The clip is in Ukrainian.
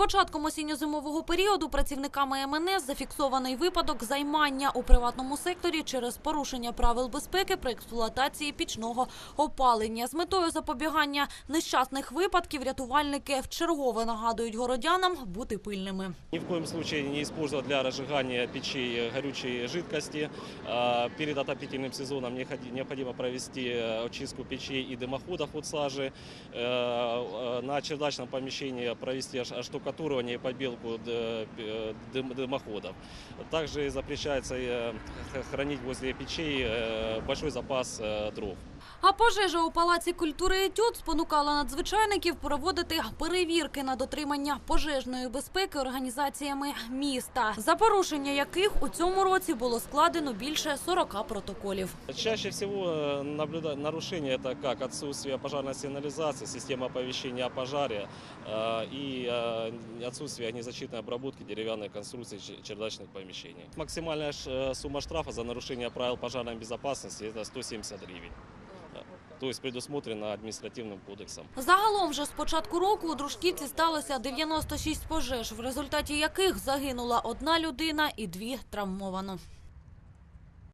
початком осінньо-зимового періоду працівниками МНС зафіксований випадок займання у приватному секторі через порушення правил безпеки при експлуатації пічного опалення. З метою запобігання нещасних випадків рятувальники вчергове нагадують городянам бути пильними. Ни в коем случае не использовать для разжигания печей горючей жидкости. А, Перед отопительным сезоном необходи- необходимо провести э, очистку печей и дымоходов от сажи. Э, э, На чердачном помещении провести ош- оштукатуривание и побелку д- э, дым- дымоходов. Также запрещается э, х- хранить возле печей э, большой запас э, дров. А пожежа у палаці культури «Етюд» спонукала надзвичайників проводити перевірки на дотримання пожежної безпеки організаціями міста, за порушення яких у цьому році було складено більше 40 протоколів. Чаще всего э, наблюда... нарушения это как отсутствие пожарной сигнализации, системы оповещения о пожаре э, и э, отсутствие незащитной обработки деревянной конструкции ч- чердачных помещений. Максимальная ш- э, сумма штрафа за нарушение правил пожарной безопасности это 170 гривен. То есть предусмотрено адміністративним кодексом. Загалом вже з початку року у Дружківці сталося 96 пожеж, в результаті яких загинула одна людина і дві травмовано.